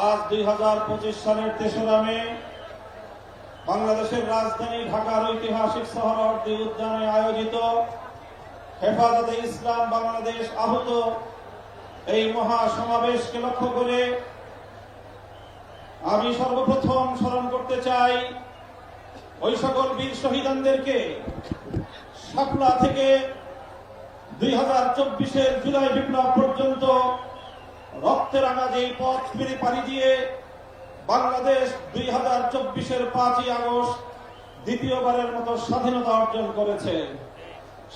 আজ দুই হাজার পঁচিশ সালের তেসরা মে, বাংলাদেশের রাজধানী ঢাকার ঐতিহাসিক শহরদি উদ্যানে আয়োজিত হেফাজতে ইসলাম বাংলাদেশ আহত এই মহা সমাবেশকে লক্ষ্য করে আমি সর্বপ্রথম স্মরণ করতে চাই ওই সকল বীর শহীদানদেরকে শাপলা থেকে দুই হাজার চব্বিশের জুলাই বিপ্লব পর্যন্ত রক্তের রাঙা যেই পথ ফিরে পাড়ি দিয়ে বাংলাদেশ দুই হাজার চব্বিশের পাঁচই আগস্ট দ্বিতীয়বারের মতো স্বাধীনতা অর্জন করেছে।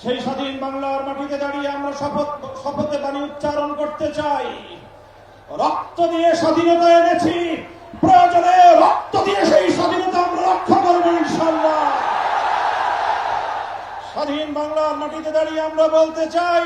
সেই স্বাধীন বাংলার মাটিতে দাঁড়িয়ে আমরা শপথ, শপথে বাণী উচ্চারণ করতে চাই। রক্ত দিয়ে স্বাধীনতা এনেছি। প্রয়োজনে রক্ত দিয়ে সেই স্বাধীনতা আমরা রক্ষা করব ইনশাল্লাহ স্বাধীন বাংলার মাটিতে দাঁড়িয়ে আমরা বলতে চাই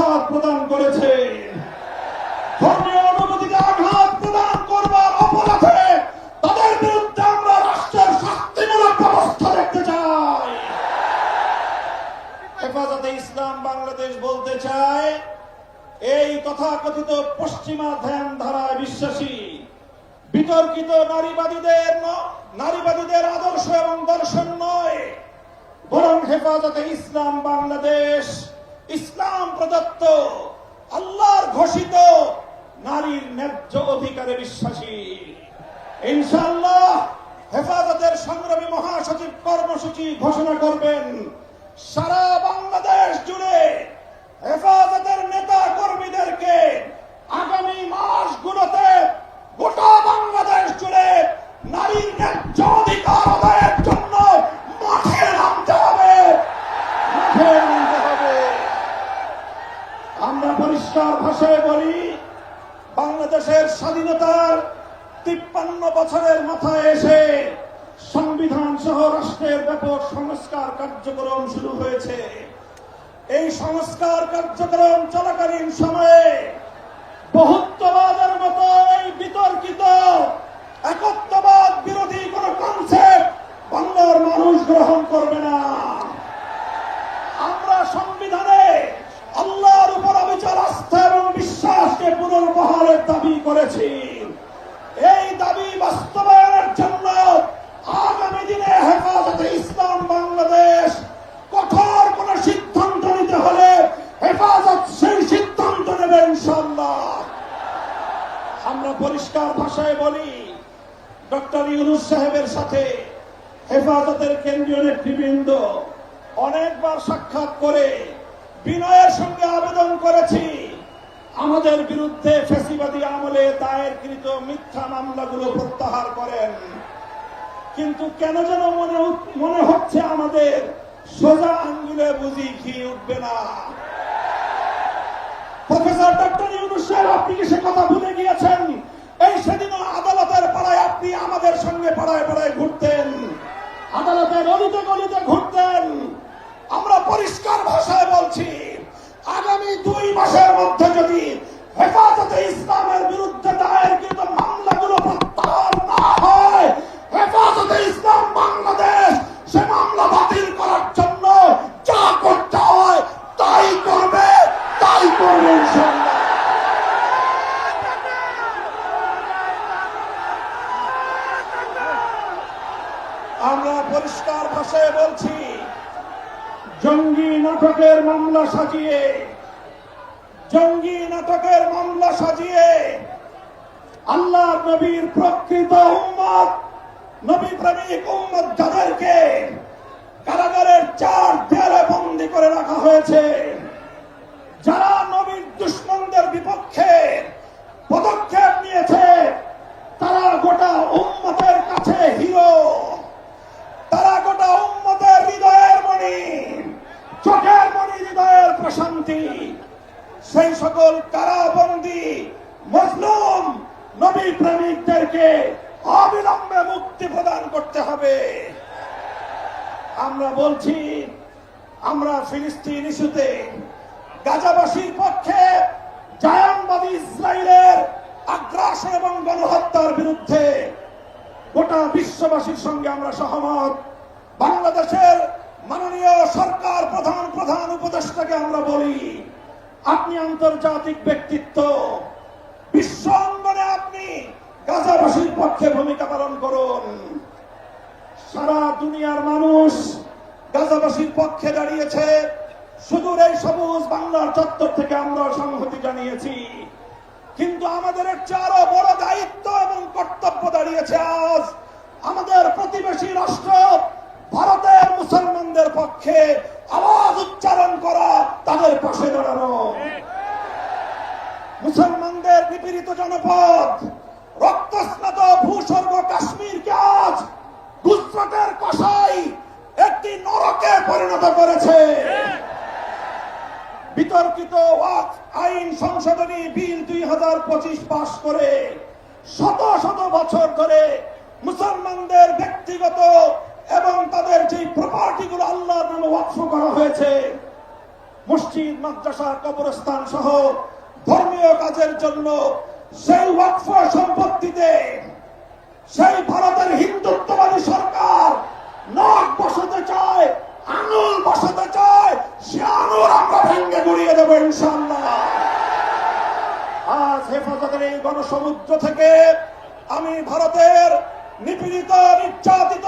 বাংলাদেশ বলতে চায়, এই তথাকথিত পশ্চিমা ধ্যান ধারায় বিশ্বাসী, বিতর্কিত নারীবাদীদের নারীবাদীদের আদর্শ এবং দর্শন নয়। বরং হেফাজতে ইসলাম বাংলাদেশ, ইসলাম প্রদত্ত, আল্লাহর ঘোষিত নারীর ন্যায্য অধিকারে বিশ্বাসী। ইনশাল্লাহ হেফাজতের সংগ্রামী মহাসচিব কর্মসূচি ঘোষণা করবেন। সারা বাংলাদেশ জুড়ে হেফাজতের নেতা কর্মীদেরকে আগামী মাসগুলোতে গোটা বাংলাদেশ জুড়ে নারীর ন্যায্য অধিকার আদায়ের জন্য মাঠে নামতে হবে মাঠে নামতে হবে আমরা পরিষ্কার ভাষায় বলি বাংলাদেশের স্বাধীনতার তিপ্পান্ন বছরের মাথায় এসে সংবিধান সহ রাষ্ট্রের ব্যাপক সংস্কার কার্যক্রম শুরু হয়েছে। এই সংস্কার কার্যক্রম চলাকালীন সময়ে বহুত্ববাদের মতো এই বিতর্কিত, একত্ববাদ বিরোধী কোন কনসেপ্ট বাংলার মানুষ গ্রহণ করবে না। আমরা সংবিধানে আল্লাহর উপর অবিচার আস্থা এবং বিশ্বাসকে পুনর্বহালের দাবি করেছি। এই দাবি বাস্তবায়নের ইউনুস সাহেবের সাথে হেফাজতের কেন্দ্রীয় নেতৃবৃন্দ অনেকবার সাক্ষাৎ করে বিনয়ের সঙ্গে আবেদন করেছি। আমাদের বিরুদ্ধে ফেসিবাদী আমলে দায়েরকৃত মিথ্যা মামলাগুলো প্রত্যাহার করেন। কিন্তু কেন যেন মনে মনে হচ্ছে আমাদের সোজা আঙ্গুলে বুঝি ঘি উঠবে না। প্রফেসর ডক্টর ইউনুস সাহেব, আপনি কি সে কথা ভুলে গিয়েছেন? এই সেদিনও আপনি আমাদের সঙ্গে পাড়ায় পাড়ায় ঘুরতেন আদালতের অলিতে গলিতে ঘুরতেন। আমরা পরিষ্কার ভাষায় বলছি, আগামী দুই মাসের মধ্যে যদি হেফাজতে ইসলামের বিরুদ্ধে দায়েরকৃত মামলাগুলো প্রত্যাহার না হয় হেফাজতে ইসলাম বাংলাদেশ সে মামলা বাতিল করার জন্য যা করতে হয় তাই করবে তাই করবে ইনশাআল্লাহ আমরা পরিষ্কার ভাষায় বলছি জঙ্গি নাটকের মামলা সাজিয়ে জঙ্গি নাটকের মামলা সাজিয়ে আল্লাহ নবীর প্রকৃত উম্মত নবী প্রেমিক উম্মত যাদেরকে কারাগারের চার দেয়ালে বন্দি করে রাখা হয়েছে যারা নবীর দুশ্মনদের বিপক্ষে পদক্ষেপ নিয়েছে তারা গোটা উম্মতের কাছে হিরো তারা গোটা উম্মতের হৃদয়ের মণি চোখের মণি হৃদয়ের প্রশান্তি সেই সকল কারাবন্দি মজলুম নবী প্রেমিকদেরকে অবিলম্বে মুক্তি প্রদান করতে হবে। আমরা বলছি, আমরা ফিলিস্তিন ইস্যুতে গাজাবাসীর পক্ষে জায়ানবাদী ইসরায়েলের আগ্রাসন এবং গণহত্যার বিরুদ্ধে গোটা বিশ্ববাসীর সঙ্গে আমরা সহমত। বাংলাদেশের মাননীয় সরকার প্রধান প্রধান উপদেষ্টাকে আমরা বলি আপনি আন্তর্জাতিক ব্যক্তিত্ব। বিশ্ব অঙ্গনে আপনি গাজাবাসীর পক্ষে ভূমিকা পালন করুন। সারা দুনিয়ার মানুষ গাজাবাসীর পক্ষে দাঁড়িয়েছে। সুদূর এই সবুজ বাংলার চত্বর থেকে আমরা সংহতি জানিয়েছি। কিন্তু আমাদের একটি আরও বড় দায়িত্ব এবং কর্তব্য দাঁড়িয়েছে আজ আমাদের প্রতিবেশী রাষ্ট্র ভারতের মুসলমানদের পক্ষে আওয়াজ উচ্চারণ করা তাদের পাশে দাঁড়ানো। মুসলমানদের নিপীড়িত জনপদ, রক্তস্নাত ভূস্বর্গ কাশ্মীরকে আজ গুজরাটের কষাই একটি নরকে পরিণত করেছে। বিতর্কিত আইন সংশোধনী বিল দুই হাজার পঁচিশ পাশ করে শত শত বছর ধরে মুসলমানদের ব্যক্তিগত এবং তাদের যে প্রপার্টি গুলো আল্লাহর নামে ওয়াকফ করা হয়েছে, মসজিদ, মাদ্রাসা, কবরস্থান সহ ধর্মীয় কাজের জন্য সেই ওয়াকফ সম্পত্তিতে সেই ভারতের হিন্দুত্ববাদী সরকার নখ বসাতে চায়, আঙুল বসাতে চায়, সে আঙুল আমরা ভেঙ্গে গুড়িয়ে দেবো ইনশাল্লাহ আজ হেফাজতের এই গণসমুদ্র থেকে আমি ভারতের নিপীড়িত, নির্যাতিত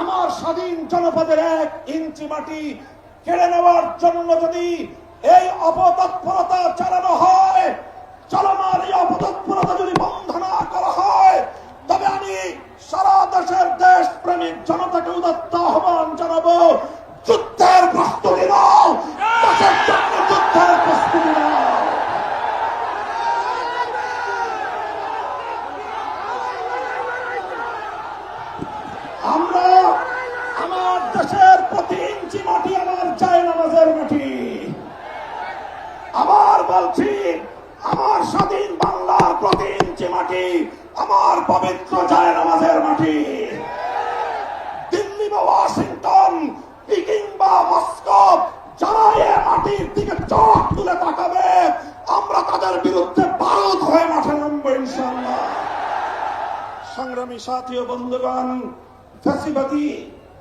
আমার স্বাধীন জনপদের এক ইঞ্চি মাটি কেড়ে নেওয়ার জন্য যদি এই অপতৎপরতা চালানো হয় চলমান এই অপতৎপরতা যদি বন্ধ না করা হয়, তবে আমি সারা দেশের দেশ প্রেমিক জনতাকে উদত্ত আহ্বান জানাব, যুদ্ধের প্রস্তুতি যুদ্ধের প্রস্তুতি আমার দেশের প্রতি ইঞ্চি মাটি আমার চায় নামাজের মাটি। আবার বলছি, আমার স্বাধীন বাংলার প্রতি ইঞ্চি মাটি আমার পবিত্র যায় নামাজের মাটি। দিল্লি বা ওয়াশিংটন, পিকিং বা মস্কো যারা এ মাটির দিকে চোখ তুলে তাকাবে, আমরা তাদের বিরুদ্ধে বারুদ হয়ে মাঠে নামবো ইনশাল্লাহ সংগ্রামী সাথী ও বন্ধুগণ ফ্যাসিবাদী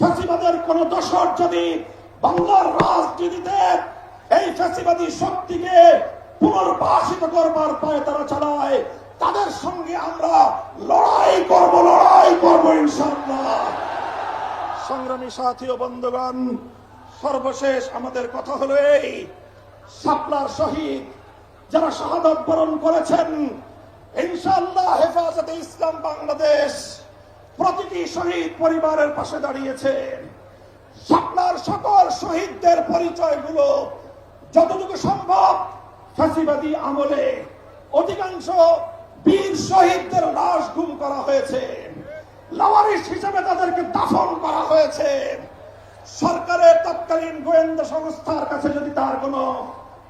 ফ্যাসিবাদের কোন দশর যদি বাংলার রাজনীতিতে এই ফ্যাসিবাদী শক্তিকে পুনর্বাসিত করবার পায়ে তারা চালায়, তাদের সঙ্গে আমরা লড়াই করব লড়াই করব ইনশাআল্লাহ। সংগ্রামী সাথী ও বন্ধুগণ, সর্বশেষ আমাদের কথা হলো এই, শাপলার শহীদ যারা শাহাদত বরণ করেছেন, ইনশাআল্লাহ হেফাজতে ইসলাম বাংলাদেশ। প্রতিটি শহীদ পরিবারের পাশে দাঁড়িয়েছে। শাপলার সকল শহীদদের পরিচয়গুলো যতটুকু সম্ভব ফাঁসিবাদী আমলে। অধিকাংশ বীর শহীদদের লাশ গুম করা হয়েছে। লাওয়ারিস হিসেবে তাদেরকে দাফন করা হয়েছে। সরকারের তৎকালীন গোয়েন্দা সংস্থার কাছে যদি তার কোনো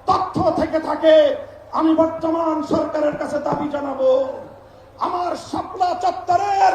তথ্য থেকে থাকে, আমি বর্তমান সরকারের কাছে দাবি জানাব। আমার শাপলা চত্বরের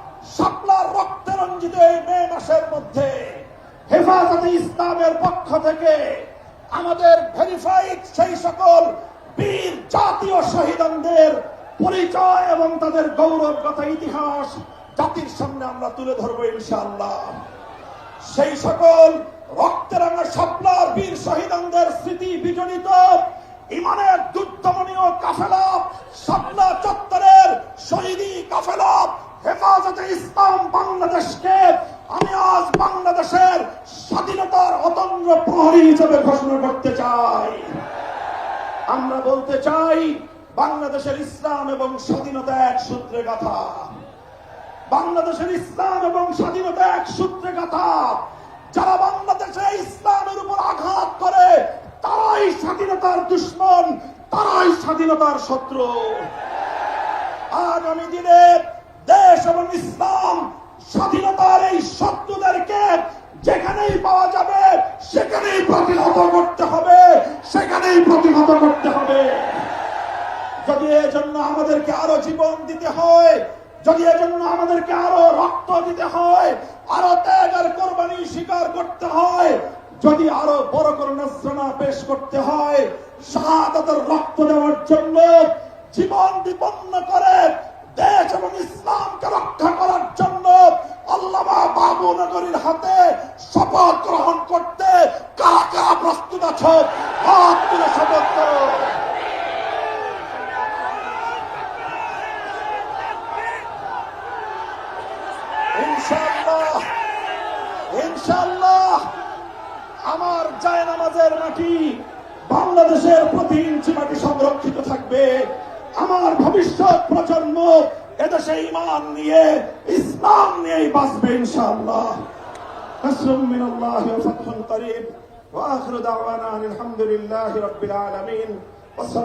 শাপলার রক্তে রঞ্জিত এই মে মাসের মধ্যে হেফাজতে ইসলামের পক্ষ থেকে আমাদের ভেরিফাইড সেই সকল বীর জাতীয় শহীদদের পরিচয় এবং তাদের গৌরবগত ইতিহাস জাতির সামনে আমরা তুলে ধরবো ইনশাআল্লাহ। সেই সকল রক্তেরাঙ্গা স্বপ্নার বীর শহীদদের স্মৃতি বিজড়িত ইমানের দুর্দমনীয় কাফেলা, স্বপ্না চত্বরের শহীদি কাফেলা হেফাজতে ইসলাম বাংলাদেশকে আমি আজ বাংলাদেশের স্বাধীনতার অতন্দ্র প্রহরী হিসেবে ঘোষণা করতে চাই। আমরা বলতে চাই, বাংলাদেশের ইসলাম এবং স্বাধীনতা এক সূত্রে কথা বাংলাদেশের ইসলাম এবং স্বাধীনতা এক সূত্রে গাথা। যারা বাংলাদেশে ইসলামের উপর আঘাত করে, তারাই স্বাধীনতার দুশ্মন, তারাই স্বাধীনতার শত্রু। আগামী দিনে দেশ এবং ইসলাম স্বাধীনতার এই শত্রুদেরকে যেখানেই পাওয়া যাবে, সেখানেই প্রতিহত করতে হবে, সেখানেই প্রতিহত করতে হবে। যদি এজন্য আমাদেরকে আরও জীবন দিতে হয়, যদি এজন্য আমাদেরকে আরও রক্ত দিতে হয়, আরও ত্যাগ আর কোরবানি স্বীকার করতে হয়, যদি আরও বড় করে নজরানা পেশ করতে হয়, শাহাদাতের রক্ত দেওয়ার জন্য জীবন বিপন্ন করে দেশ এবং ইসলামকে রক্ষা করার জন্য আল্লামা বাবু নগরীর হাতে শপথ গ্রহণ করতে কারা কারা প্রস্তুত আছো? শপথ ইনশাআল্লাহ আমার জায় নামাজের মাটি বাংলাদেশের প্রতি ইঞ্চি মাটি সংরক্ষিত থাকবে। আমার ভবিষ্যৎ প্রজন্ম এদেশে ইমান নিয়ে ইসলাম নিয়েই বাঁচবে ইনশাআল্লাহ نصر من الله وفتح قريب واخر دعوانا ان الحمد لله رب العالمين والصلاه